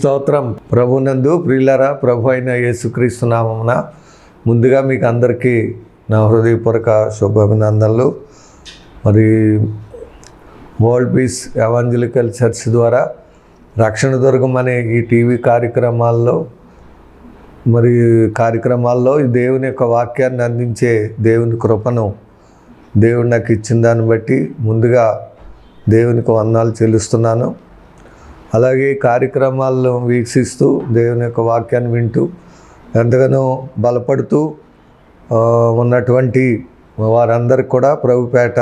స్తోత్రం. ప్రభునందు ప్రియులరా ప్రభు అయిన యేసుక్రీస్తు నామమున ముందుగా మీకు అందరికీ నా హృదయపూర్వక శుభాభినందనలు. మరి వరల్డ్ పీస్ ఎవాంజలికల్ చర్చ్ ద్వారా రక్షణ దుర్గం అనే ఈ టీవీ కార్యక్రమాల్లో మరి కార్యక్రమాల్లో ఈ దేవుని యొక్క వాక్యాన్ని అందించే దేవుని కృపను దేవుడు నాకు ఇచ్చిన దాన్ని బట్టి ముందుగా దేవునికి వందాలు చెల్లిస్తున్నాను. అలాగే కార్యక్రమాలను వీక్షిస్తూ దేవుని యొక్క వాక్యాన్ని వింటూ ఎంతగానో బలపడుతూ ఉన్నటువంటి వారందరికి కూడా ప్రభుపేట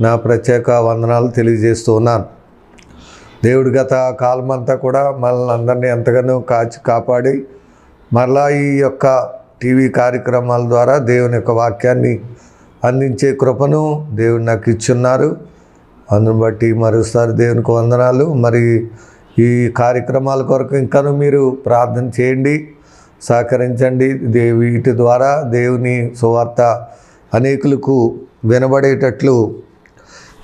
నా ప్రత్యేక వందనాలు తెలియజేస్తూ ఉన్నాను. దేవుడు గత కాలం అంతా కూడా మనల్ని అందరినీ ఎంతగానో కాచి కాపాడి మరలా ఈ యొక్క టీవీ కార్యక్రమాల ద్వారా దేవుని యొక్క వాక్యాన్ని అందించే కృపను దేవుడు నాకు ఇచ్చున్నారు. అందును బట్టి మరోసారి దేవునికి వందనాలు. మరి ఈ కార్యక్రమాల కొరకు ఇంకాను మీరు ప్రార్థన చేయండి సహకరించండి. దేవి వీటి ద్వారా దేవుని సువార్త అనేకులకు వినబడేటట్లు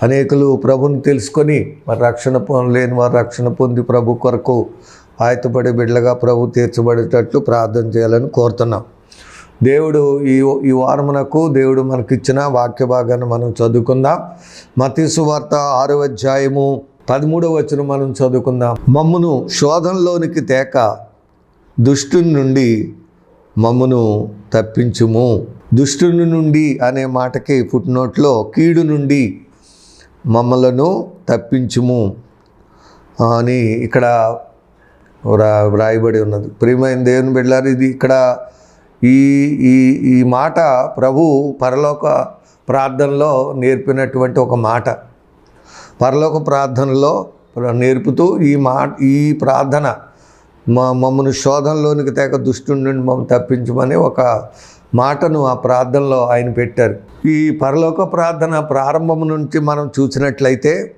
అనేకులు ప్రభుని తెలుసుకొని మరి రక్షణ పొందలేని వారు రక్షణ పొంది ప్రభు కొరకు ఆయతపడే బిడ్డలుగా ప్రభు తీర్చబడేటట్లు ప్రార్థన చేయాలని కోరుతున్నాం. దేవుడు ఈ ఈ వారమునకు దేవుడు మనకిచ్చిన వాక్య భాగాన్ని మనం చదువుకుందాం. మతీసు వార్త ఆరో అధ్యాయము పదమూడవ వచనం మనం చదువుకుందాం. మమ్మును శోధనలోనికి తేక దుష్టుని నుండి మమ్మును తప్పించుము. దుష్టుని నుండి అనే మాటకి ఫుట్నోట్లో కీడు నుండి మమ్మలను తప్పించుము అని ఇక్కడ వ్రా వ్రాయబడి ఉన్నది. ప్రియమైన దేవుని బిడ్డారు ఇది ఇక్కడ ఈ ఈ ఈ మాట ప్రభు పరలోక ప్రార్థనలో నేర్పినటువంటి ఒక మాట. పరలోక ప్రార్థనలో నేర్పుతూ ఈ మా ఈ ప్రార్థన మా మమ్మల్ని శోధనలోనికి తేక దుష్టుడి నుండి మమ్మల్ని తప్పించమని ఒక మాటను ఆ ప్రార్థనలో ఆయన పెట్టారు. ఈ పరలోక ప్రార్థన ప్రారంభం నుంచి మనం చూసినట్లయితే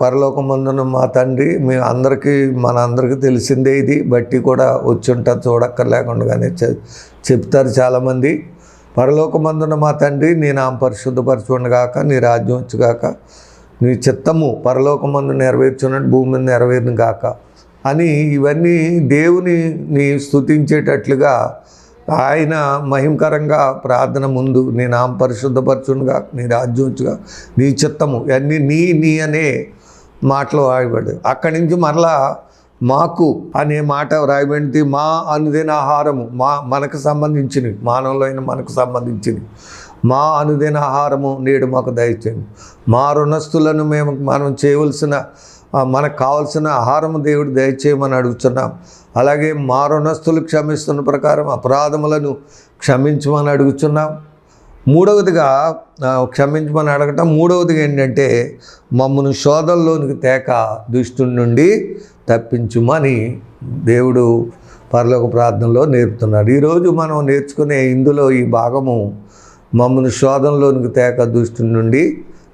పరలోకమందున మా తండ్రి మీ అందరికీ మన అందరికీ తెలిసిందే ఇది. బట్టి కూడా వచ్చి ఉంటుంది చూడక్కర్లేకుండానే చె- చెప్తారు చాలామంది. పరలోకమందున మా తండ్రి నీ నా పరిశుద్ధపరచుండగాక నీ రాజ్యం వచ్చుగాక నీ చిత్తము పరలోకమందు నెరవేర్చున్నట్టు భూమి మీద నెరవేరును గాక అని ఇవన్నీ దేవుని నీ స్థుతించేటట్లుగా ఆయన మహిమకరంగా ప్రార్థన ముందు నీ నామ పరిశుద్ధపరచునుగా నీ రాజ్యంచుగా నీ చిత్తము అన్నీ నీ నీ అనే మాటలు రాయబడి అక్కడి నుంచి మరలా మాకు అనే మాట రాయబడింది. మా అనుదిన ఆహారము మా మనకు సంబంధించినవి మానవులైన మనకు సంబంధించినవి. మా అనుదిన ఆహారము నేడు మాకు దయచేయండి. మా రుణస్థులను మేము మనం చేయవలసిన మనకు కావలసిన ఆహారము దేవుడు దయచేయమని అడుగుతున్నాం. అలాగే మారుణస్తులు క్షమిస్తున్న ప్రకారం అపరాధములను క్షమించమని అడుగుతున్నాం మూడవదిగా క్షమించమని అడగటం మూడవదిగా ఏంటంటే మమ్మను శోధంలోనికి తేక దుష్టుడి నుండి తప్పించుమని దేవుడు పరలోక ప్రార్థనలో నేర్పుతున్నాడు. ఈరోజు మనం నేర్చుకునే ఇందులో ఈ భాగము మమ్మను శోధంలోనికి తేక దుష్టుడి నుండి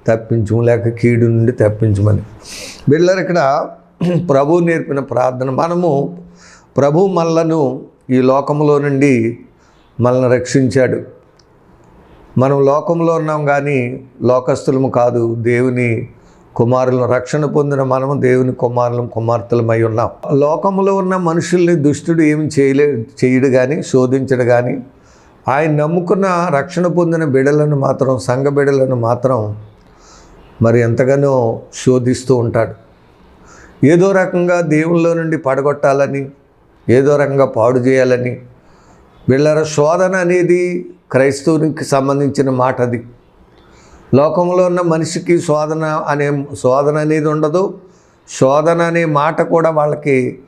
తప్పించుము లేక కీడు నుండి తప్పించమని. బిళ్ళరు ఇక్కడ ప్రభువు నేర్పిన ప్రార్థన మనము ప్రభు మనలను ఈ లోకంలో నుండి మనల్ని రక్షించాడు. మనం లోకంలో ఉన్నాం కానీ లోకస్తులము కాదు దేవుని కుమారులను రక్షణ పొందిన మనము దేవుని కుమారులం కుమార్తెలమై ఉన్నాం. లోకంలో ఉన్న మనుషుల్ని దుష్టుడు ఏమి చేయలే చేయడు కానీ శోధించడు కానీ ఆయన నమ్ముకున్న రక్షణ పొందిన బిడలను మాత్రం సంఘ బిడలను మాత్రం మరి ఎంతగానో శోధిస్తూ ఉంటాడు. ఏదో రకంగా దేవుల్లో నుండి పడగొట్టాలని ఏదో రకంగా పాడు చేయాలని. వీళ్ళ శోధన అనేది క్రైస్తవునికి సంబంధించిన మాట అది. లోకంలో ఉన్న మనిషికి శోధన అనే శోధన అనేది ఉండదు. శోధన అనే మాట కూడా వాళ్ళకి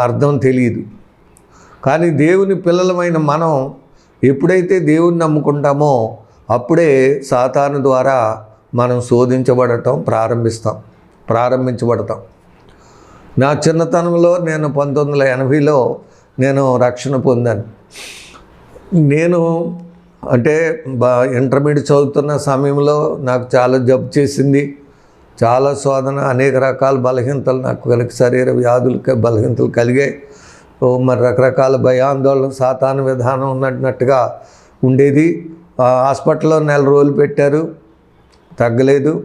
అర్థం తెలియదు. కానీ దేవుని పిల్లలమైన మనం ఎప్పుడైతే దేవుని నమ్ముకుంటామో అప్పుడే సాతాను ద్వారా మనం శోధించబడటం ప్రారంభిస్తాం ప్రారంభించబడతాం. నా చిన్నతనంలో నేను పంతొమ్మిది వందల ఎనభైలో నేను రక్షణ పొందాను. నేను అంటే బా ఇంటర్మీడియట్ చదువుతున్న సమయంలో నాకు చాలా జబ్బు చేసింది. చాలా శోధన అనేక రకాల బలహీనతలు నాకు కలిగి శరీర వ్యాధులు బలహీనతలు కలిగాయి. మరి రకరకాల భయాందోళన సాతాను విధానం ఉన్నట్టుగా ఉండేది. ఆ హాస్పిటల్లో నెల రోజులు పెట్టారు. తగ్గలేదు.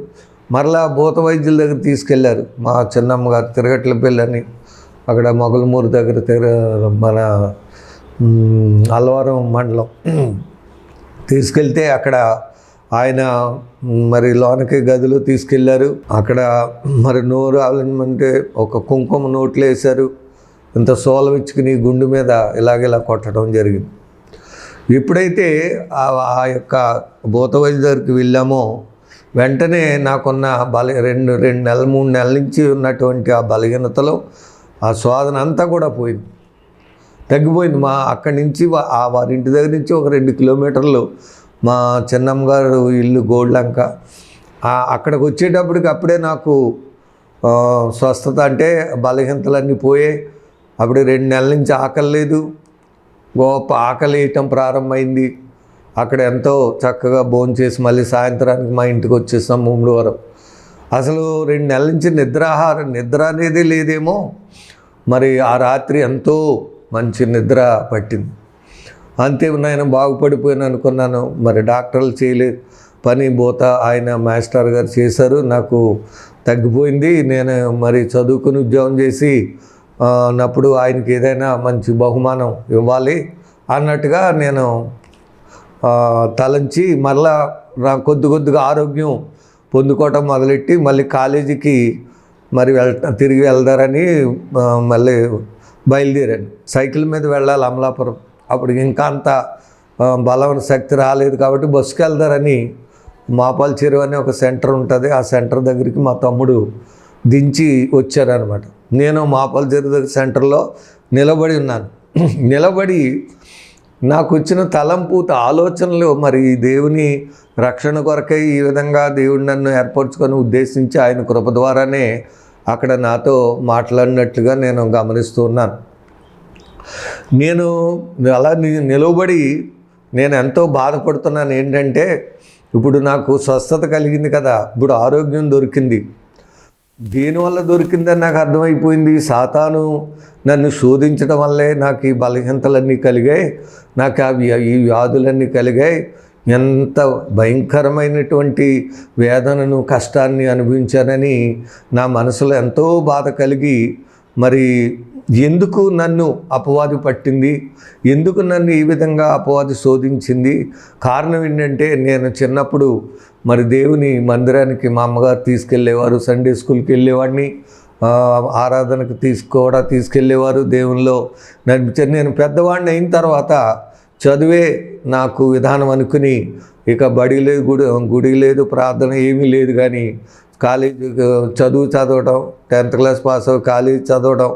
మరలా భూత వైద్యుల దగ్గర తీసుకెళ్ళారు. మా చిన్నమ్మ గారు తిరగట్ల పిల్లని అక్కడ మొగలమూరు దగ్గర తిరగ మన అల్లవరం మండలం తీసుకెళ్తే అక్కడ ఆయన మరి లోనకి గదిలో తీసుకెళ్ళారు. అక్కడ మరి నోరు ఆలంటే ఒక కుంకుమ నోట్లు వేశారు. ఇంత సోలవిచ్చుకుని గుండు మీద ఇలాగ కొట్టడం జరిగింది. ఎప్పుడైతే ఆ ఆ యొక్క భూత వైద్య దగ్గరికి వెళ్ళామో వెంటనే నాకున్న బల రెండు రెండు నెలలు మూడు నెలల నుంచి ఉన్నటువంటి ఆ బలహీనతలో ఆ శోధన అంతా కూడా పోయింది. తగ్గిపోయింది. మా అక్కడి నుంచి ఆ వారి ఇంటి దగ్గర నుంచి ఒక రెండు కిలోమీటర్లు మా చిన్నమ్మ గారు ఇల్లు గోల్డ్లంక అక్కడికి వచ్చేటప్పటికి అప్పుడే నాకు స్వస్థత అంటే బలహీనతలన్నీ పోయాయి. అప్పుడు రెండు నెలల నుంచి ఆకలి లేదు. గొప్ప ఆకలి వేయటం ప్రారంభమైంది. అక్కడ ఎంతో చక్కగా భోజనం చేసి మళ్ళీ సాయంత్రానికి మా ఇంటికి వచ్చేసాం మూడు వరం అసలు రెండు నెలల నుంచి నిద్రాహారం నిద్ర అనేది లేదేమో. మరి ఆ రాత్రి ఎంతో మంచి నిద్ర పట్టింది. అంతే నేను బాగుపడిపోయాను అనుకున్నాను. మరి డాక్టర్లు చేయలేదు. పని పోత ఆయన మాస్టర్ గారు చేశారు. నాకు తగ్గిపోయింది. నేను మరి చదువుకుని ఉద్యోగం చేసి ఆ, నప్పుడు ఆయనకి ఏదైనా మంచి బహుమానం ఇవ్వాలి అన్నట్టుగా నేను తలంచి మళ్ళా నా కొద్ది కొద్దిగా ఆరోగ్యం పొందుకోవటం మొదలెట్టి మళ్ళీ కాలేజీకి మరి వెళ్ తిరిగి వెళ్దారని మళ్ళీ బయలుదేరాను. సైకిల్ మీద వెళ్ళాలి అమలాపురం. అప్పుడు ఇంకా అంత బలమైన శక్తి రాలేదు కాబట్టి బస్సుకి వెళ్దారని మాపాల చెరువు అని ఒక సెంటర్ ఉంటుంది. ఆ సెంటర్ దగ్గరికి మా తమ్ముడు దించి వచ్చారనమాట. నేను మాపాల చెరువు దగ్గర సెంటర్లో నిలబడి ఉన్నాను. నిలబడి నాకు వచ్చిన తలంపూత ఆలోచనలు మరి ఈ దేవుని రక్షణ కొరకై ఈ విధంగా దేవుడు నన్ను ఏర్పరచుకొని ఉద్దేశించి ఆయన కృప ద్వారానే అక్కడ నాతో మాట్లాడినట్లుగా నేను గమనిస్తూ ఉన్నాను. నేను అలా ని- నిలవబడి నేను ఎంతో బాధపడుతున్నాను. ఏంటంటే ఇప్పుడు నాకు స్వస్థత కలిగింది కదా ఇప్పుడు ఆరోగ్యం దొరికింది. దేనివల్ల దొరికిందని నాకు అర్థమైపోయింది? సాతాను నన్ను శోధించడం వల్లే నాకు ఈ బలహీనతలన్నీ కలిగాయి నాకు ఆ ఈ వ్యాధులన్నీ కలిగాయి. ఎంత భయంకరమైనటువంటి వేదనను కష్టాన్ని అనుభవించానని నా మనసులో ఎంతో బాధ కలిగి మరి ఎందుకు నన్ను అపవాది పట్టింది? ఎందుకు నన్ను ఈ విధంగా అపవాది శోధించింది? కారణం ఏంటంటే నేను చిన్నప్పుడు మరి దేవుని మందిరానికి మా అమ్మగారు తీసుకెళ్ళేవారు సండే స్కూల్కి వెళ్ళేవాడిని. ఆరాధనకు తీసుకోవడా తీసుకెళ్ళేవారు దేవునిలో. నడిపించారు నేను పెద్దవాడిని అయిన తర్వాత చదువే నాకు విధానం అనుకుని ఇక బడి లేదు గుడి గుడి లేదు ప్రార్థన ఏమీ లేదు కానీ కాలేజీ చదువు చదవటం టెన్త్ క్లాస్ పాస్ అవ్వ కాలేజీ చదవడం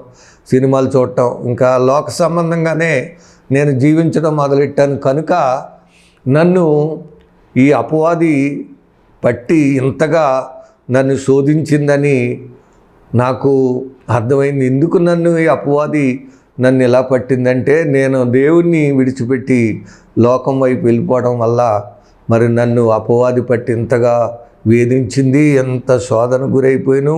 సినిమాలు చూడటం ఇంకా లోక సంబంధంగానే నేను జీవించడం మొదలెట్టాను. కనుక నన్ను ఈ అపవాది పట్టి ఇంతగా నన్ను శోధించిందని నాకు అర్థమైంది. ఎందుకు నన్ను ఈ అపవాది నన్ను ఎలా పట్టిందంటే నేను దేవుణ్ణి విడిచిపెట్టి లోకం వైపు వెళ్ళిపోవడం వల్ల మరి నన్ను అపవాది పట్టి ఇంతగా వేధించింది ఎంత శోధన గురైపోయాను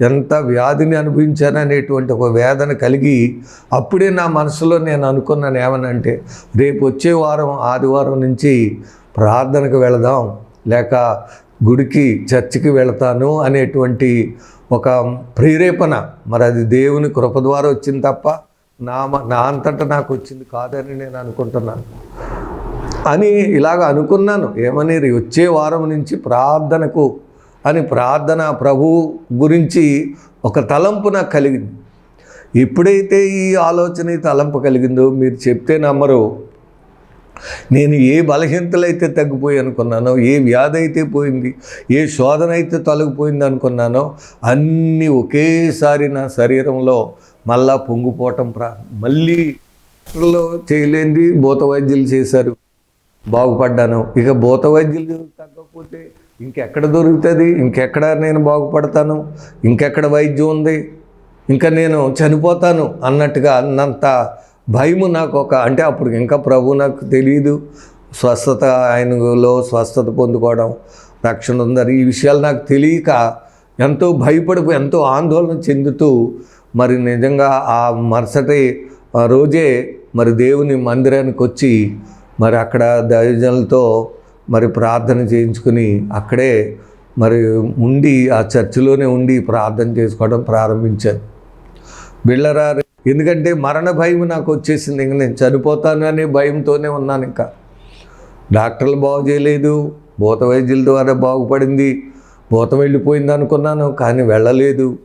ఎంత వ్యాధిని అనుభవించాను అనేటువంటి ఒక వేదన కలిగి అప్పుడే నా మనసులో నేను అనుకున్నాను ఏమనంటే రేపు వచ్చే వారం ఆదివారం నుంచి ప్రార్థనకు వెళదాం. లేక గుడికి చర్చికి వెళతాను అనేటువంటి ఒక ప్రేరేపణ. మరి అది దేవుని కృప ద్వారా వచ్చింది తప్ప నా మ- నా అంతటా నాకు వచ్చింది కాదని నేను అనుకుంటున్నాను. అని ఇలాగ అనుకున్నాను. ఏమని? వచ్చే వారం నుంచి ప్రార్థనకు అని ప్రార్థన ప్రభు గురించి ఒక తలంపు నాకు కలిగింది. ఎప్పుడైతే ఈ ఆలోచన తలంపు కలిగిందో మీరు చెప్తే నమ్మరు. నేను ఏ బలహీనతలైతే తగ్గిపోయి అనుకున్నానో ఏ వ్యాధి అయితే పోయింది ఏ శోధన అయితే తొలగిపోయింది అనుకున్నానో అన్నీ ఒకేసారి నా శరీరంలో మళ్ళా పొంగిపోవటం ప్రా మళ్ళీ చేయలేంది భూత వైద్యులు చేశారు. బాగుపడ్డాను. ఇక భూత వైద్యులు తగ్గకపోతే ఇంకెక్కడ దొరుకుతుంది? ఇంకెక్కడ నేను బాగుపడతాను? ఇంకెక్కడ వైద్యం ఉంది? ఇంకా నేను చనిపోతాను అన్నట్టుగా అన్నంత భయము నాకు ఒక అంటే అప్పుడు ఇంకా ప్రభు నాకు తెలియదు స్వస్థత ఆయనలో స్వస్థత పొందుకోవడం రక్షణ ఉందని ఈ విషయాలు నాకు తెలియక ఎంతో భయపడి ఎంతో ఆందోళన చెందుతూ మరి నిజంగా ఆ మరుసటి ఆ రోజే మరి దేవుని మందిరానికి వచ్చి మరి అక్కడ దైవజనులతో మరి ప్రార్థన చేయించుకుని అక్కడే మరి ఉండి ఆ చర్చిలోనే ఉండి ప్రార్థన చేసుకోవడం ప్రారంభించాను బిళ్ళరారు ఎందుకంటే మరణ భయం నాకు వచ్చేసింది. ఇంక నేను చనిపోతాను అనే భయంతోనే ఉన్నాను ఇంకా. డాక్టర్లు బాగు చేయలేదు. భూత వైద్యుల ద్వారా బాగుపడింది. భూతం వెళ్ళిపోయింది అనుకున్నాను కానీ వెళ్ళలేదు.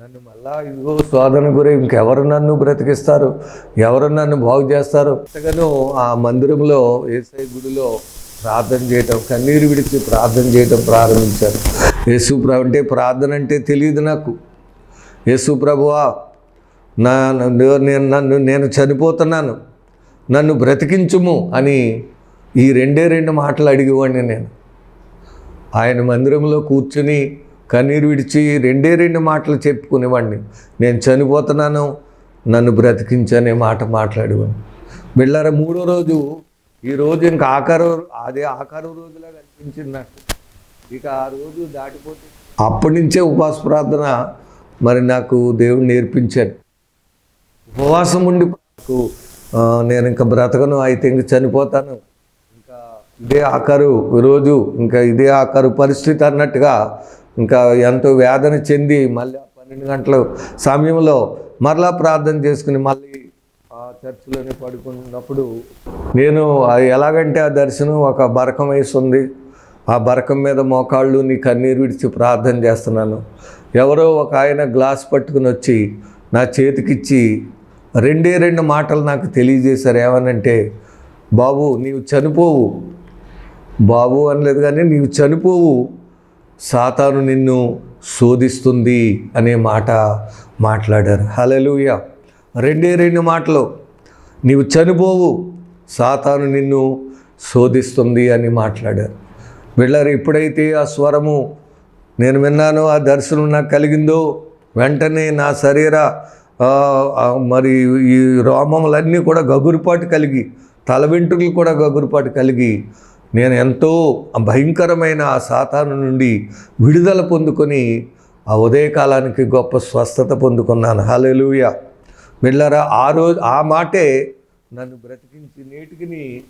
నన్ను మళ్ళా ఇదిగో శోధన గురి ఇంకెవరు నన్ను బ్రతికిస్తారు? ఎవరు నన్ను బాగు చేస్తారు? అంతగానో ఆ మందిరంలో ఏసై గుడిలో ప్రార్థన చేయటం కన్నీరు విడిచి ప్రార్థన చేయటం ప్రారంభించాను. యేసు ప్రభు అంటే ప్రార్థన అంటే తెలియదు నాకు. యేసు ప్రభువా నా నన్ను- నేను నన్ను నేను చనిపోతున్నాను నన్ను బ్రతికించుము అని ఈ రెండే రెండు మాటలు అడిగేవాడిని నేను. ఆయన మందిరంలో కూర్చుని కన్నీరు విడిచి రెండే రెండు మాటలు చెప్పుకునేవాడిని. నేను చనిపోతున్నాను నన్ను బ్రతికించనే మాట మాట్లాడేవాడిని. బిళ్ళార మూడో రోజు ఈ రోజు ఇంకా ఆఖరు అదే ఆఖరు రోజులా కనిపించింది నాకు. ఇక ఆ రోజు దాటిపోతే అప్పటి నుంచే ఉపవాస ప్రార్థన మరి నాకు దేవుడు నేర్పించాడు. ఉపవాసం ఉండి నేను ఇంకా బ్రతకను అయితే ఇంక చనిపోతాను. ఇంకా ఇదే ఆఖరు రోజు ఇంకా ఇదే ఆఖరు పరిస్థితి అన్నట్టుగా ఇంకా ఎంతో వేదన చెంది మళ్ళీ ఆ పన్నెండు గంటల సమయంలో మరలా ప్రార్థన చేసుకుని మళ్ళీ ఆ చర్చిలోనే పడుకున్నప్పుడు నేను అది ఎలాగంటే ఆ దర్శనం ఒక బరకం వేసి ఉంది. ఆ బరకం మీద మోకాళ్ళు నీ కన్నీరు విడిచి ప్రార్థన చేస్తున్నాను. ఎవరో ఒక ఆయన గ్లాస్ పట్టుకుని వచ్చి నా చేతికిచ్చి రెండే రెండు మాటలు నాకు తెలియజేశారు. ఏమనంటే బాబు నీవు చనిపోవు. బాబు అనలేదు కానీ నీవు చనిపోవు. సాతాను నిన్ను శోధిస్తుంది అనే మాట మాట్లాడారు. హలలుయ రెండే రెండు మాటలు. నీవు చనిపోవు. సాతాను నిన్ను శోధిస్తుంది అని మాట్లాడారు. వీళ్ళారు ఎప్పుడైతే ఆ స్వరము నేను విన్నానో ఆ దర్శనం నాకు కలిగిందో వెంటనే నా శరీర మరి ఈ రోమములన్నీ కూడా గగురుపాటు కలిగి తల వెంట్రుకలు కూడా గగురుపాటు కలిగి నేను ఎంతో భయంకరమైన ఆ సాతాను నుండి విడుదల పొందుకొని ఆ ఉదయకాలానికి గొప్ప స్వస్థత పొందుకున్నాను. హల్లెలూయా. మిల్లరా ఆ రోజు ఆ మాటే నన్ను బ్రతికించి నేటికిని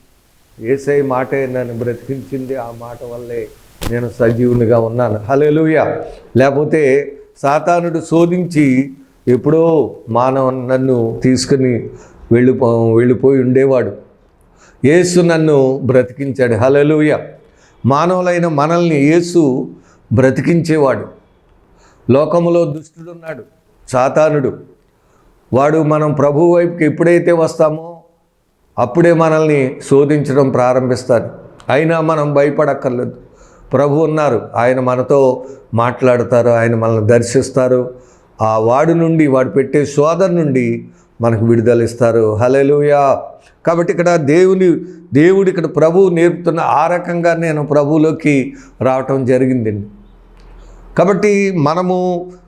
ఏసై మాటే నన్ను బ్రతికించింది. ఆ మాట వల్లే నేను సజీవునిగా ఉన్నాను. హల్లెలూయా. లేకపోతే సాతానుడు శోధించి ఎప్పుడో మానవ నన్ను తీసుకుని వెళ్ళిపో వెళ్ళిపోయి ఉండేవాడు. యేసు నన్ను బ్రతికించాడు. హలలుయ మానవులైన మనల్ని యేసు బ్రతికించేవాడు. లోకములో దుష్టుడున్నాడు సాతానుడు. వాడు మనం ప్రభు వైపుకి ఎప్పుడైతే వస్తామో అప్పుడే మనల్ని శోధించడం ప్రారంభిస్తాడు. అయినా మనం భయపడక్కర్లేదు. ప్రభు ఉన్నారు. ఆయన మనతో మాట్లాడతారు ఆయన మనల్ని దర్శిస్తారు. ఆ వాడి నుండి వాడు పెట్టే శోధన నుండి మనకు విడుదల ఇస్తారు. హలెలుయా కాబట్టి ఇక్కడ దేవుని దేవుడు ఇక్కడ ప్రభువు నేర్పుతున్న ఆ రకంగా నేను ప్రభువులోకి రావటం జరిగిందండి కాబట్టి మనము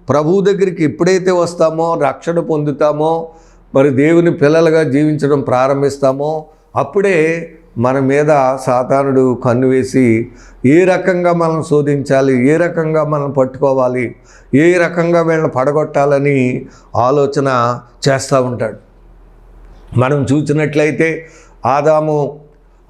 ప్రభువు దగ్గరికి ఎప్పుడైతే వస్తామో రక్షణ పొందుతామో మరి దేవుని పిల్లలుగా జీవించడం ప్రారంభిస్తామో అప్పుడే మన మీద సాతానుడు కన్ను వేసి ఏ రకంగా మనం శోధించాలి ఏ రకంగా మనం పట్టుకోవాలి ఏ రకంగా వీళ్ళని పడగొట్టాలని ఆలోచన చేస్తూ ఉంటాడు. మనం చూసినట్లయితే ఆదాము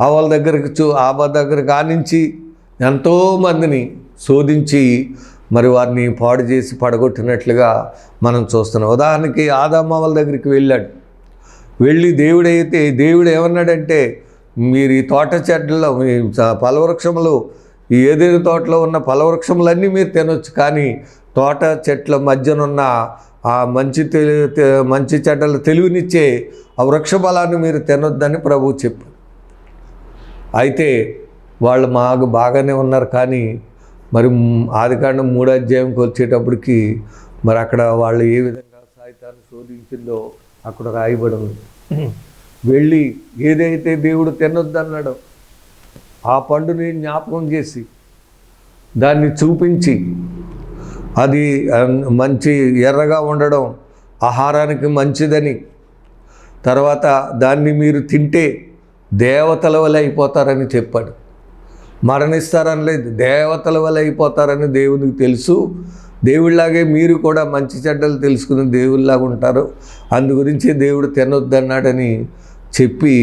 అవల దగ్గరకు చూ ఆబ దగ్గర కానించి ఎంతోమందిని శోధించి మరి వారిని పాడు చేసి పడగొట్టినట్లుగా మనం చూస్తున్నాం. ఉదాహరణకి ఆదాము అవల దగ్గరికి వెళ్ళాడు. వెళ్ళి దేవుడైతే దేవుడు ఏమన్నాడంటే మీరు ఈ తోట చెడ్డలో మీ ఫలవృక్షములు ఈ ఏదేని తోటలో ఉన్న ఫలవృక్షములన్నీ మీరు తినొచ్చు. కానీ తోట చెట్ల మధ్యనున్న ఆ మంచి తెలి తె- మంచి చెడ్డలు తెలివినిచ్చే ఆ వృక్ష బలాన్ని మీరు తినొద్దని ప్రభువు చెప్పారు అయితే వాళ్ళు మాకు బాగానే ఉన్నారు. కానీ మరి ఆదికాండం మూడో అధ్యాయంకి వచ్చేటప్పటికి మరి అక్కడ వాళ్ళు ఏ విధంగా సాహిత్యాన్ని శోధించిందో అక్కడ రాయబడి ఉంది. వెళ్ళి ఏదైతే దేవుడు తినొద్దన్నాడో ఆ పండుని జ్ఞాపకం చేసి దాన్ని చూపించి అది మంచి ఎర్రగా ఉండడం ఆహారానికి మంచిదని తర్వాత దాన్ని మీరు తింటే దేవతల వల్ల అయిపోతారని చెప్పాడు. మరణిస్తారని లేదు దేవతల వల్ల అయిపోతారని దేవునికి తెలుసు. దేవుళ్ళలాగే మీరు కూడా మంచి చెడ్డలు తెలుసుకుని దేవుళ్ళలాగా ఉంటారు. అందు గురించి దేవుడు తినొద్దన్నాడని చెప్పి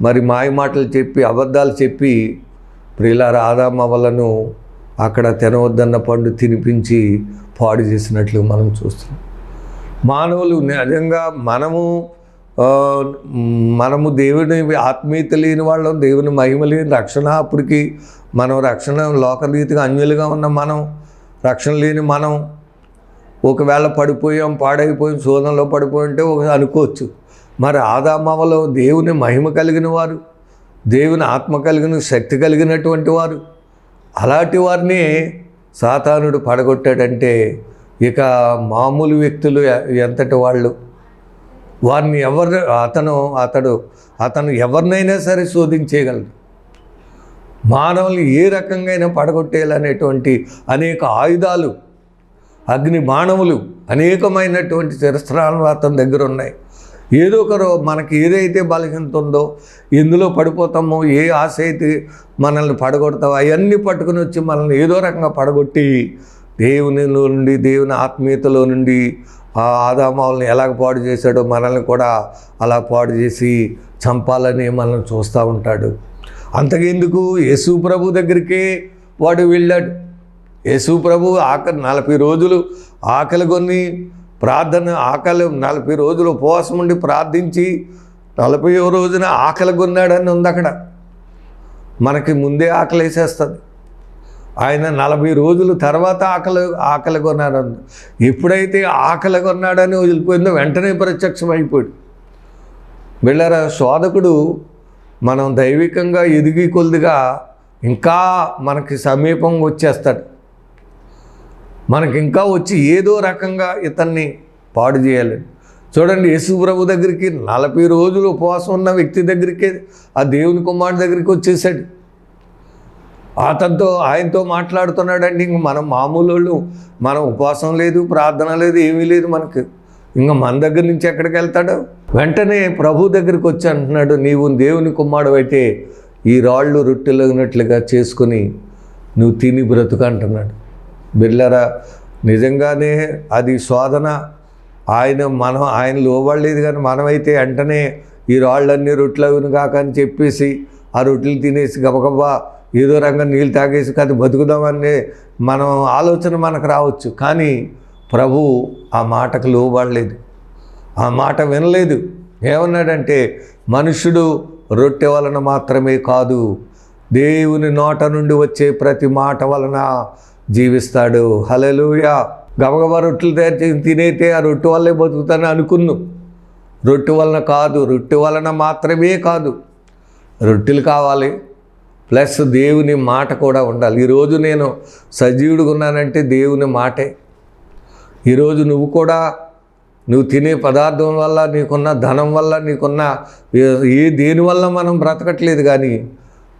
మరి మాయ మాటలు చెప్పి అబద్ధాలు చెప్పి ప్రియులార ఆదామవలను అక్కడ తినవద్దన్న పండు తినిపించి పాడు చేసినట్లు మనం చూస్తున్నాం. మానవులు నిజంగా మనము మనము దేవుని ఆత్మీయత లేని వాళ్ళం దేవుని మహిమ లేని రక్షణ. అప్పటికి మనం రక్షణ లోకరీతిగా అన్యులుగా ఉన్న మనం రక్షణ లేని మనం ఒకవేళ పడిపోయాం పాడైపోయాం శోధనలో పడిపోయి ఉంటే ఒక అనుకోవచ్చు. మరి ఆదామవలో దేవుని మహిమ కలిగిన వారు దేవుని ఆత్మ కలిగిన శక్తి కలిగినటువంటి వారు. అలాంటి వారిని సాతానుడు పడగొట్టాడంటే ఇక మామూలు వ్యక్తులు ఎంతటి వాళ్ళు? వారిని ఎవరు అతను అతడు అతను ఎవరినైనా సరే శోధించేయగలడు. మానవులు ఏ రకంగా అయినా పడగొట్టేయాలనేటువంటి అనేక ఆయుధాలు అగ్ని బాణములు అనేకమైనటువంటి శిరస్త్రాలు అతని దగ్గర ఉన్నాయి. ఏదో ఒక మనకి ఏదైతే బలహీనత ఉందో ఎందులో పడిపోతామో ఏ ఆశ అయితే మనల్ని పడగొడతామో అవన్నీ పట్టుకుని వచ్చి మనల్ని ఏదో రకంగా పడగొట్టి దేవునిలో నుండి దేవుని ఆత్మీయతలో నుండి ఆ ఆదామావులను ఎలాగ పాడు చేశాడో మనల్ని కూడా అలా పాడు చేసి చంపాలని మనల్ని చూస్తూ ఉంటాడు. అంతకెందుకు యేసు ప్రభు దగ్గరికే వాడు వెళ్ళాడు. యేసు ప్రభు ఆకలి నలభై రోజులు ఆకలి కొన్ని ప్రార్థన ఆకలి నలభై రోజులు ఉపవాసం ఉండి ప్రార్థించి నలభై రోజున ఆకలి కొన్నాడని ఉంది అక్కడ. మనకి ముందే ఆకలి వేసేస్తుంది. ఆయన నలభై రోజుల తర్వాత ఆకలి ఆకలి కొన్నాడని. ఎప్పుడైతే ఆకలి కొన్నాడని వదిలిపోయిందో వెంటనే ప్రత్యక్షం అయిపోయాడు. వెళ్ళారా? శోధకుడు మనం దైవికంగా ఎదిగి కొద్దిగా ఇంకా మనకి సమీపం వచ్చేస్తాడు. మనకి ఇంకా వచ్చి ఏదో రకంగా ఇతన్ని పాడు చేయాలి. చూడండి యేసు ప్రభు దగ్గరికి నలభై రోజులు ఉపవాసం ఉన్న వ్యక్తి దగ్గరికి ఆ దేవుని కుమారుడి దగ్గరికి వచ్చేసాడు అతనితో ఆయనతో మాట్లాడుతున్నాడండి ఇంక మనం మామూలు వాళ్ళు మనం ఉపవాసం లేదు ప్రార్థన లేదు ఏమీ లేదు మనకు. ఇంకా మన దగ్గర నుంచి ఎక్కడికి వెళ్తాడు? వెంటనే ప్రభు దగ్గరికి వచ్చి అంటున్నాడు నీవు దేవుని కుమారుడు అయితే ఈ రాళ్ళు రొట్టెలగినట్లుగా చేసుకొని నువ్వు తిని బ్రతుకు అంటున్నాడు. బిర్లరా నిజంగానే అది శోధన. ఆయన మనం ఆయన లోబడలేదు కానీ మనమైతే వెంటనే ఈ రాళ్ళన్నీ రొట్టెలు కాక అని చెప్పేసి ఆ రొట్టెలు తినేసి గబగబా ఏదో రంగం నీళ్ళు తాగేసి కాదు బతుకుదామని మనం ఆలోచన మనకు రావచ్చు. కానీ ప్రభు ఆ మాటకు లోబడలేదు. ఆ మాట వినలేదు. ఏమన్నాడంటే మనుషుడు రొట్టె వలన మాత్రమే కాదు దేవుని నోట నుండి వచ్చే ప్రతి మాట వలన జీవిస్తాడు. హలలుయా గబగబా రొట్టెలు తయారు చేసి తినైతే ఆ రొట్టె వల్లే బతుకుతాను అనుకున్నాం. రొట్టె వలన కాదు రొట్టె వలన మాత్రమే కాదు రొట్టెలు కావాలి. ప్లస్ దేవుని మాట కూడా ఉండాలి. ఈరోజు నేను సజీవుడుగా ఉన్నానంటే దేవుని మాటే. ఈరోజు నువ్వు కూడా నువ్వు తినే పదార్థం వల్ల నీకున్న ధనం వల్ల నీకున్న ఏ- దేనివల్ల మనం బ్రతకట్లేదు కానీ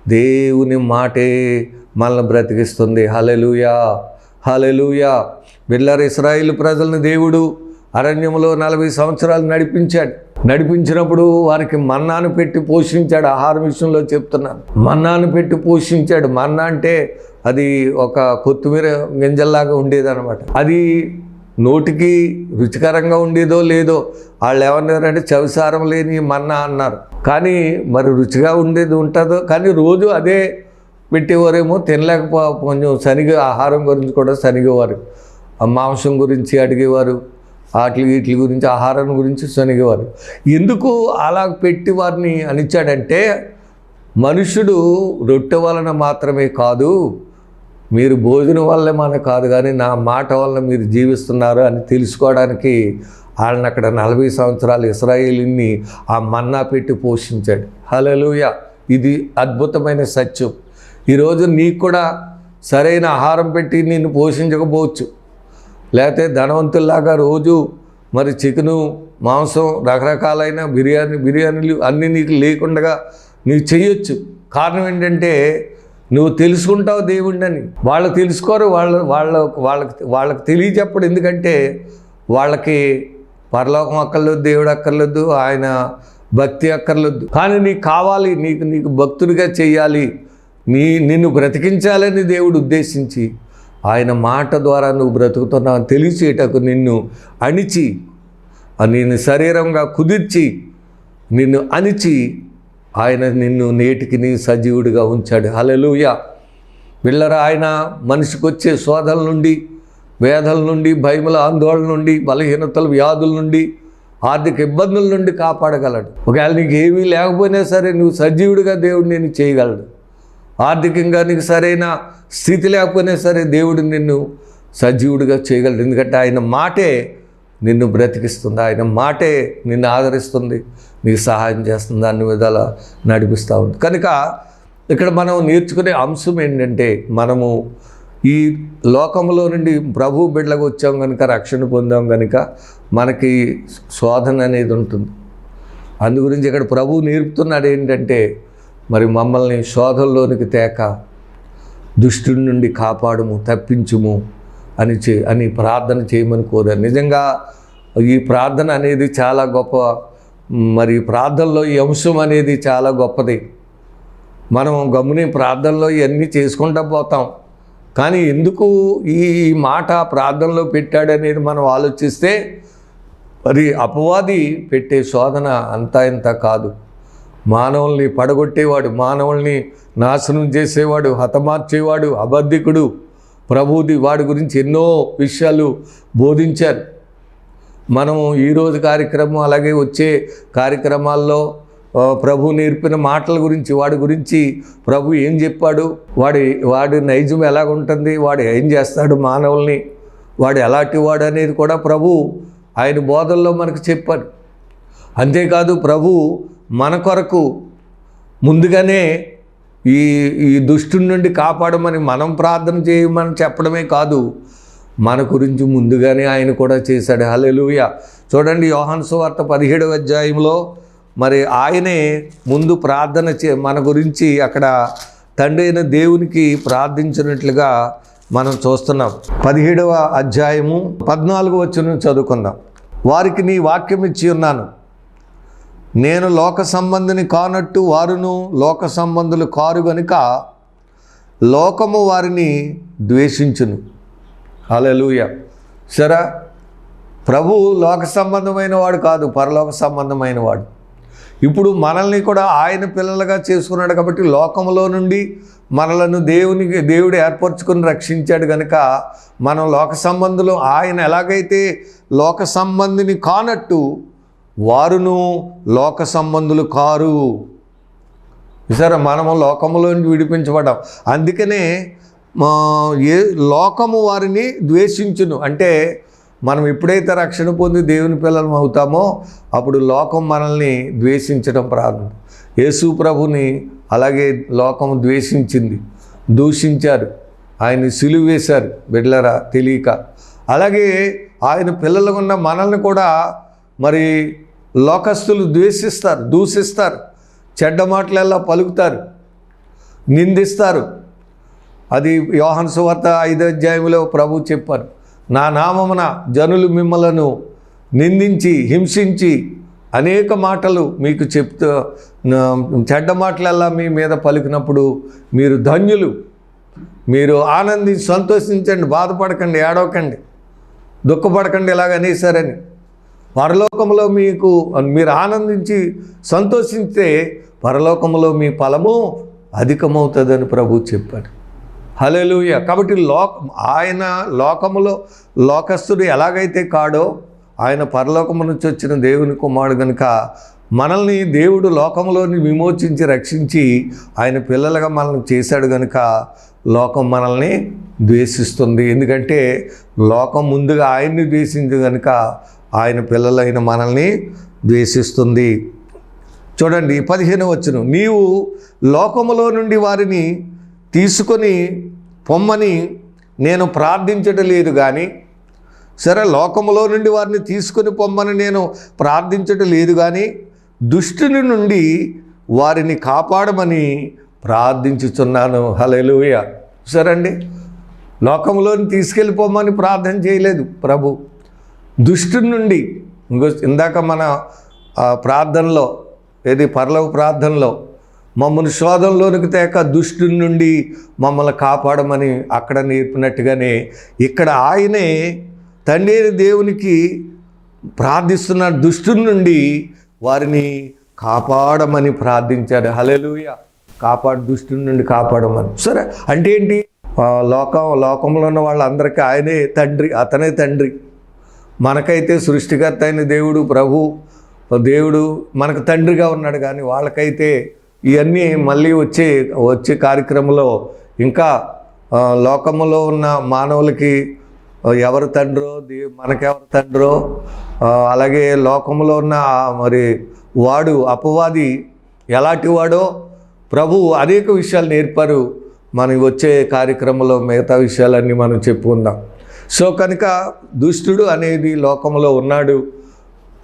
దేవుని మాటే. మనల్ని బ్రతికిస్తుంది. హలెలుయా హలెలుయా బిల్లర్ ఇస్రాయిల్ ప్రజలను దేవుడు అరణ్యంలో నలభై సంవత్సరాలు నడిపించాడు. నడిపించినప్పుడు వారికి మన్నాను పెట్టి పోషించాడు. ఆహారం విషయంలో చెప్తున్నాను. మన్నాను పెట్టి పోషించాడు. మన్నా అంటే అది ఒక కొత్తిమీర గింజల్లాగా ఉండేదన్నమాట. అది నోటికి రుచికరంగా ఉండేదో లేదో వాళ్ళు ఏమన్నారంటే చవిసారం లేని మన్నా అన్నారు. కానీ మరి రుచిగా ఉండేది ఉంటుందో కానీ రోజు అదే పెట్టేవారేమో తినలేకపో కొంచెం సరిగా ఆహారం గురించి కూడా సరిగేవారు. ఆ మాంసం గురించి అడిగేవారు. వాటి వీటి గురించి ఆహారం గురించి సనిగేవారు ఎందుకు అలా పెట్టి వారిని అనిచ్చాడంటే మనుషుడు రొట్టె వలన మాత్రమే కాదు మీరు భోజనం వల్లే మన కాదు కానీ నా మాట వల్ల మీరు జీవిస్తున్నారు అని తెలుసుకోవడానికి వాళ్ళని అక్కడ నలభై సంవత్సరాలు ఇస్రాయేలీని ఆ మన్నా పెట్టి పోషించాడు. హలలుయ ఇది అద్భుతమైన సత్యం. ఈరోజు నీకు కూడా సరైన ఆహారం పెట్టి నిన్ను పోషించకపోవచ్చు. లేకపోతే ధనవంతుల్లాగా రోజు మరి చికెను మాంసం రకరకాలైన బిర్యానీ బిర్యానీలు అన్నీ నీకు లేకుండా నీవు చేయొచ్చు. కారణం ఏంటంటే నువ్వు తెలుసుకుంటావు దేవుడిని వాళ్ళు తెలుసుకోరు వాళ్ళ వాళ్ళ వాళ్ళకి వాళ్ళకి తెలియచెప్పడు ఎందుకంటే వాళ్ళకి పరలోకం అక్కర్లేదు దేవుడు అక్కర్లేదు ఆయన భక్తి అక్కర్లేదు. కానీ నీకు కావాలి నీకు నీకు భక్తుడిగా చేయాలి. నీ నిన్ను బ్రతికించాలని దేవుడు ఉద్దేశించి ఆయన మాట ద్వారా నువ్వు బ్రతుకుతున్నావు తెలియచేటకు నిన్ను అణిచి నేను నిన్ను శరీరంగా కుదిర్చి నిన్ను అణిచి ఆయన నిన్ను నేటికి నీ సజీవుడిగా ఉంచాడు. హలలుయ వీళ్ళరా ఆయన మనిషికి వచ్చే శోధల నుండి వేదల నుండి భయముల ఆందోళన నుండి బలహీనతలు వ్యాధుల నుండి ఆర్థిక ఇబ్బందుల నుండి కాపాడగలడు. ఒకవేళ నీకు ఏమీ లేకపోయినా సరే నువ్వు సజీవుడిగా దేవుడు నేను చేయగలడు. ఆర్థికంగా నీకు సరైన స్థితి లేకపోయినా సరే దేవుడు నిన్ను సజీవుడిగా చేయగలడు. ఎందుకంటే ఆయన మాటే నిన్ను బ్రతికిస్తుంది. ఆయన మాటే నిన్ను ఆదరిస్తుంది. నీకు సహాయం చేస్తుంది. అన్ని విధాల నడిపిస్తూ ఉంది. కనుక ఇక్కడ మనం నేర్చుకునే అంశం ఏంటంటే మనము ఈ లోకంలో నుండి ప్రభు బిడ్డలకు వచ్చాం కనుక రక్షణ పొందాం కనుక మనకి శోధన అనేది ఉంటుంది. అందు గురించి ఇక్కడ ప్రభు నేర్పుతున్నాడు ఏంటంటే మరి మమ్మల్ని శోధంలోనికి తేక దుష్టుడి నుండి కాపాడుము తప్పించుము అని చే అని ప్రార్థన చేయమని కోరారు. నిజంగా ఈ ప్రార్థన అనేది చాలా గొప్ప మరి ప్రార్థనలో ఈ అంశం అనేది చాలా గొప్పది. మనం గమ్ముని ప్రార్థనలో ఇవన్నీ చేసుకుంటూ పోతాం. కానీ ఎందుకు ఈ ఈ మాట ప్రార్థనలో పెట్టాడనేది మనం ఆలోచిస్తే మరి అపవాది పెట్టే శోధన అంతా ఇంత కాదు. మానవుల్ని పడగొట్టేవాడు మానవుల్ని నాశనం చేసేవాడు హతమార్చేవాడు అబద్ధికుడు. ప్రభుది వాడి గురించి ఎన్నో విషయాలు బోధించారు. మనం ఈరోజు కార్యక్రమం అలాగే వచ్చే కార్యక్రమాల్లో ప్రభు నేర్పిన మాటల గురించి వాడి గురించి ప్రభు ఏం చెప్పాడు వాడి వాడి నైజం ఎలాగుంటుంది వాడు ఏం చేస్తాడు మానవుల్ని వాడు ఎలాంటి వాడు అనేది కూడా ప్రభు ఆయన బోధల్లో మనకు చెప్పాడు. అంతేకాదు ప్రభు మన కొరకు ముందుగానే ఈ ఈ దుష్టుడి నుండి కాపాడమని మనం ప్రార్థన చేయమని చెప్పడమే కాదు మన గురించి ముందుగానే ఆయన కూడా చేశాడు. హలెలుయ చూడండి యోహాను సువార్త పదిహేడవ అధ్యాయంలో మరి ఆయనే ముందు ప్రార్థన చే మన గురించి అక్కడ తండ్రి అయిన దేవునికి ప్రార్థించినట్లుగా మనం చూస్తున్నాం. పదిహేడవ అధ్యాయము పద్నాలుగు వచ్చిన చదువుకుందాం. వారికి నీ వాక్యం ఇచ్చి ఉన్నాను. నేను లోక సంబంధిని కానట్టు వారును లోక సంబంధులు కారు గనుక లోకము వారిని ద్వేషించును. హల్లెలూయ. సరే ప్రభు లోక సంబంధమైన వాడు కాదు పరలోక సంబంధమైన వాడు. ఇప్పుడు మనల్ని కూడా ఆయన పిల్లలుగా చేసుకున్నాడు కాబట్టి లోకములో నుండి మనలను దేవునికి దేవుడు ఏర్పరచుకుని రక్షించాడు కనుక మనం లోక సంబంధులు ఆయన ఎలాగైతే లోక సంబంధిని కానట్టు వారును లోక సంబంధులు కారు. సరే మనము లోకములో విడిపించబడ్డాం. అందుకనే ఏ లోకము వారిని ద్వేషించును. అంటే మనం ఎప్పుడైతే రక్షణ పొంది దేవుని పిల్లలం అవుతామో అప్పుడు లోకం మనల్ని ద్వేషించడం ప్రారంభం. యేసు ప్రభుని అలాగే లోకం ద్వేషించింది. దూషించారు. ఆయన్ని సిలువేశారు. బిడ్లరా తెలియక. అలాగే ఆయన పిల్లలు ఉన్న మనల్ని కూడా మరి లోకస్తులు ద్వేషిస్తారు దూషిస్తారు చెడ్డ మాటలెల్లా పలుకుతారు నిందిస్తారు. అది యోహన్ సువార్త ఐదో అధ్యాయంలో ప్రభు చెప్పారు నా నామమున జనులు మిమ్మలను నిందించి హింసించి అనేక మాటలు మీకు చెప్తూ చెడ్డ మాటలల్లా మీ మీద పలికినప్పుడు మీరు ధన్యులు. మీరు ఆనందించి సంతోషించండి బాధపడకండి ఏడవకండి దుఃఖపడకండి ఇలాగ అనేసారని పరలోకంలో మీకు మీరు ఆనందించి సంతోషిస్తే పరలోకంలో మీ ఫలము అధికమవుతుందని ప్రభు చెప్పాడు. హల్లెలూయ. కాబట్టి లోక ఆయన లోకములో లోకస్తుడు ఎలాగైతే కాడో ఆయన పరలోకము నుంచి వచ్చిన దేవుని కుమారుడు కనుక మనల్ని దేవుడు లోకంలోని విమోచించి రక్షించి ఆయన పిల్లలుగా మనల్ని చేశాడు కనుక లోకం మనల్ని ద్వేషిస్తుంది. ఎందుకంటే లోకం ముందుగా ఆయన్ని ద్వేషించి కనుక ఆయన పిల్లలైన మనల్ని ద్వేషిస్తుంది. చూడండి పదిహేను వచ్చును నీవు లోకములో నుండి వారిని తీసుకొని పొమ్మని నేను ప్రార్థించడం లేదు కానీ సరే లోకములో నుండి వారిని తీసుకొని పొమ్మని నేను ప్రార్థించడం లేదు కానీ దుష్టుని నుండి వారిని కాపాడమని ప్రార్థించుచున్నాను. హలెలుయ సరే అండి లోకంలోని తీసుకెళ్ళిపోమని ప్రార్థన చేయలేదు ప్రభు. దుష్టుని నుండి ఇంకో ఇందాక మన ప్రార్థనలో ఏది పర్లవ ప్రార్థనలో మమ్మల్ని శోధంలోనికి తేక దుష్టుని నుండి మమ్మల్ని కాపాడమని అక్కడ నేర్పినట్టుగానే ఇక్కడ ఆయనే తండ్రి దేవునికి ప్రార్థిస్తున్న దుష్టుని నుండి వారిని కాపాడమని ప్రార్థించాడు. హలెలుయ కాపాడు దుష్టుని నుండి కాపాడమని. సరే అంటే ఏంటి? లోకం లోకంలో ఉన్న వాళ్ళందరికీ ఆయనే తండ్రి అతనే తండ్రి. మనకైతే సృష్టికర్త అయిన దేవుడు ప్రభు దేవుడు మనకు తండ్రిగా ఉన్నాడు. కానీ వాళ్ళకైతే ఇవన్నీ మళ్ళీ వచ్చే వచ్చే కార్యక్రమంలో ఇంకా లోకంలో లోకములో ఉన్న మానవులకి ఎవరు తండ్రో దే మనకెవరు తండ్రో అలాగే లోకంలో ఉన్న మరి వాడు అపవాది ఎలాంటి వాడో ప్రభు అనేక విషయాలు నేర్పారు. మనం వచ్చే కార్యక్రమంలో మిగతా విషయాలన్నీ మనం చెప్పుకుందాం. సో కనుక దుష్టుడు అనేది లోకంలో ఉన్నాడు.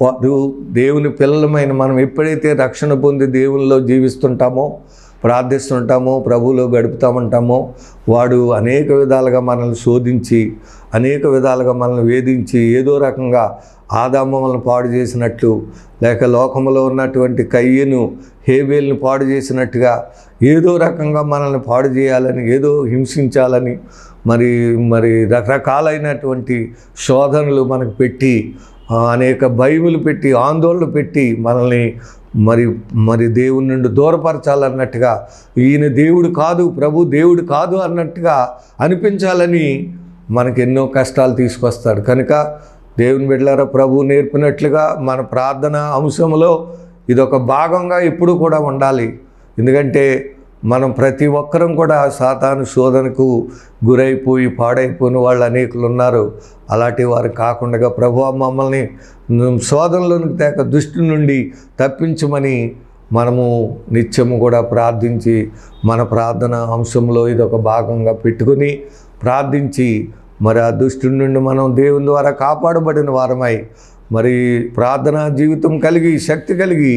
వాడు దేవుని పిల్లలమైన మనం ఎప్పుడైతే రక్షణ పొంది దేవునిలో జీవిస్తుంటామో ప్రార్థిస్తుంటామో ప్రభువులో గడుపుతామంటామో వాడు అనేక విధాలుగా మనల్ని శోధించి అనేక విధాలుగా మనల్ని వేధించి ఏదో రకంగా ఆదామములను పాడు చేసినట్లు లేక లోకంలో ఉన్నటువంటి కయ్యను హేబేల్ని పాడు చేసినట్టుగా ఏదో రకంగా మనల్ని పాడు చేయాలని ఏదో హింసించాలని మరి మరి రకరకాలైనటువంటి శోధనలు మనకు పెట్టి అనేక భయములు పెట్టి ఆందోళన పెట్టి మనల్ని మరి మరి దేవుని నుండి దూరపరచాలన్నట్టుగా ఈయన దేవుడు కాదు ప్రభు దేవుడు కాదు అన్నట్టుగా అనిపించాలని మనకి ఎన్నో కష్టాలు తీసుకొస్తాడు. కనుక దేవుని బిడ్డలారా ప్రభు నేర్పినట్లుగా మన ప్రార్థన అంశంలో ఇదొక భాగంగా ఎప్పుడు కూడా ఉండాలి. ఎందుకంటే మనం ప్రతి ఒక్కరం కూడా సాతాను శోధనకు గురైపోయి పాడైపోయిన వాళ్ళు అనేకులు ఉన్నారు. అలాంటి వారు కాకుండా ప్రభు మమ్మల్ని శోధనలోనికి తేక దృష్టి నుండి తప్పించమని మనము నిత్యము కూడా ప్రార్థించి మన ప్రార్థన అంశంలో ఇది ఒక భాగంగా పెట్టుకుని ప్రార్థించి మరి ఆ దుష్టుడి నుండి మనం దేవుని ద్వారా కాపాడబడిన వారమై మరి ప్రార్థనా జీవితం కలిగి శక్తి కలిగి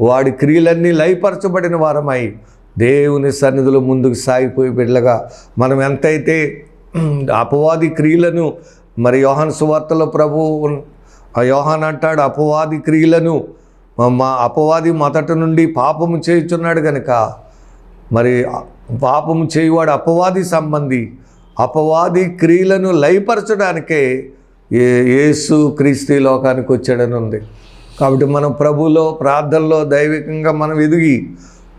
వాడి క్రియలన్నీ లయపరచబడిన వారమై దేవుని సన్నిధిలో ముందుకు సాగిపోయి బిడ్డలుగా మనం ఎంతైతే అపవాది క్రియలను మరి యోహాన్ సువార్తలో ప్రభు ఆ యోహాన్ అంటాడు అపవాది క్రియలను మా అపవాది మొదట నుండి పాపము చేయుచున్నాడు కనుక మరి పాపము చేయువాడు అపవాది సంబంధి అపవాది క్రియలను లయపరచడానికే ఏ యేసు క్రీస్తు లోకానికి వచ్చాడని ఉంది. కాబట్టి మనం ప్రభులో ప్రార్థనలో దైవికంగా మనం ఎదిగి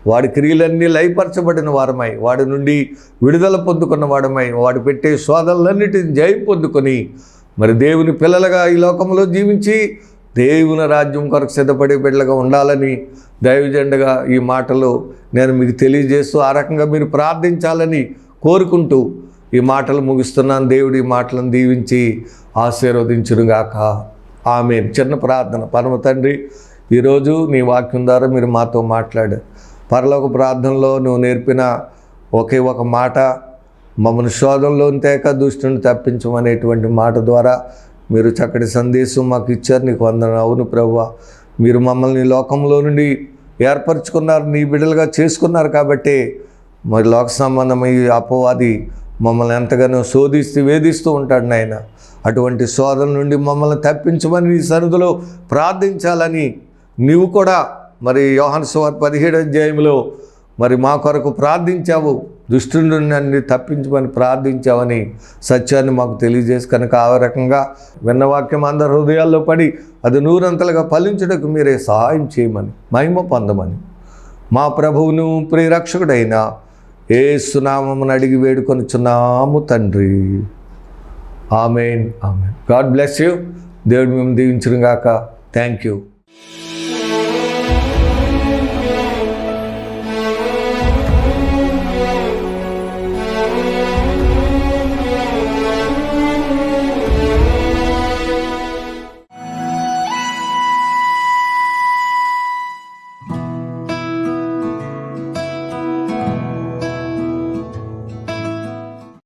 వాడి క్రియలన్నీ లయపరచబడిన వారమై వాడి నుండి విడుదల పొందుకున్న వాడమై వాడు పెట్టే శోధనలన్నిటిని జయం పొందుకొని మరి దేవుని పిల్లలుగా ఈ లోకంలో జీవించి దేవుని రాజ్యం కొరకు సిద్ధపడే బిడ్డలుగా ఉండాలని దైవజెండగా ఈ మాటలు నేను మీకు తెలియజేస్తూ ఆ రకంగా మీరు ప్రార్థించాలని కోరుకుంటూ ఈ మాటలు ముగిస్తున్నాను. దేవుడి ఈ మాటలను దీవించి ఆశీర్వదించునుగాక. ఆమె చిన్న ప్రార్థన. పరమ తండ్రి ఈరోజు నీ వాక్యం ద్వారా మీరు మాతో మాట్లాడారు. పరలోక ప్రార్థనలో నువ్వు నేర్పిన ఒకే ఒక మాట మమ్మల్ని శోధంలో తేక దుష్టుని తప్పించమనేటువంటి మాట ద్వారా మీరు చక్కటి సందేశం మాకు ఇచ్చారు. నీకు వందన అవును ప్రభు. మీరు మమ్మల్ని లోకంలో నుండి ఏర్పరచుకున్నారు. నీ బిడ్డలుగా చేసుకున్నారు కాబట్టి మరి లోక సంబంధమై అపవాది మమ్మల్ని ఎంతగానో శోధిస్తూ వేధిస్తూ ఉంటాడు నాయన. అటువంటి శోధన నుండి మమ్మల్ని తప్పించమని నీ సన్నిధిలో ప్రార్థించాలని నీవు కూడా మరి యోహన్ సువార్ పదిహేడు అధ్యాయంలో మరి మా కొరకు ప్రార్థించావు దుష్టుని నుండి నన్ను తప్పించమని ప్రార్థించావని సత్యాన్ని మాకు తెలియజేసి కనుక ఆ రకంగా విన్న వాక్యం అందరి హృదయాల్లో పడి అది నూరంతలుగా ఫలించుటకు మీరే సహాయం చేయమని మహిమ పొందమని. మా ప్రభువును ప్రియరక్షకుడైన ఏ సునామమును అడిగి వేడుకొనుచున్నాము తండ్రి. Amen amen. God bless you. దేవుడు మేము దీవించడం గాక థ్యాంక్ యూ